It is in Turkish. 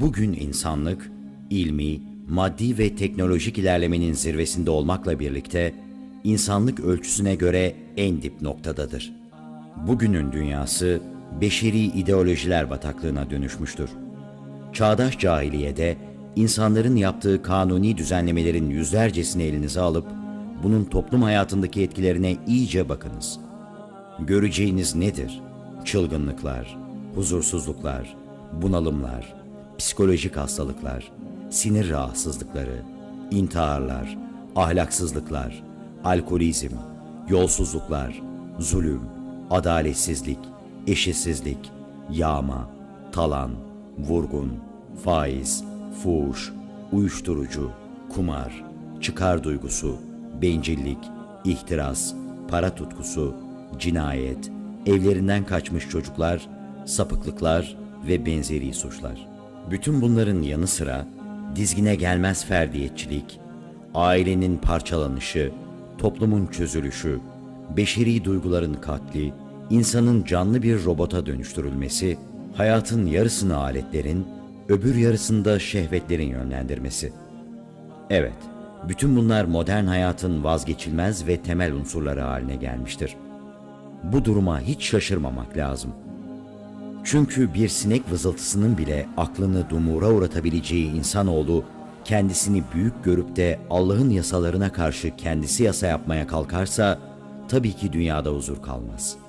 Bugün insanlık, ilmi, maddi ve teknolojik ilerlemenin zirvesinde olmakla birlikte, insanlık ölçüsüne göre en dip noktadadır. Bugünün dünyası, beşeri ideolojiler bataklığına dönüşmüştür. Çağdaş cahiliyede, insanların yaptığı kanuni düzenlemelerin yüzlercesini elinize alıp, bunun toplum hayatındaki etkilerine iyice bakınız. Göreceğiniz nedir? Çılgınlıklar, huzursuzluklar, bunalımlar, psikolojik hastalıklar, sinir rahatsızlıkları, intiharlar, ahlaksızlıklar, alkolizm, yolsuzluklar, zulüm, adaletsizlik, eşitsizlik, yağma, talan, vurgun, faiz, fuhuş, uyuşturucu, kumar, çıkar duygusu, bencillik, ihtiras, para tutkusu, cinayet, evlerinden kaçmış çocuklar, sapıklıklar ve benzeri suçlar. Bütün bunların yanı sıra dizgine gelmez ferdiyetçilik, ailenin parçalanışı, toplumun çözülüşü, beşeri duyguların katli, insanın canlı bir robota dönüştürülmesi, hayatın yarısını aletlerin, öbür yarısında şehvetlerin yönlendirmesi. Evet, bütün bunlar modern hayatın vazgeçilmez ve temel unsurları haline gelmiştir. Bu duruma hiç şaşırmamak lazım. Çünkü bir sinek vızıltısının bile aklını dumura uğratabileceği insanoğlu, kendisini büyük görüp de Allah'ın yasalarına karşı kendisi yasa yapmaya kalkarsa, tabii ki dünyada huzur kalmaz.''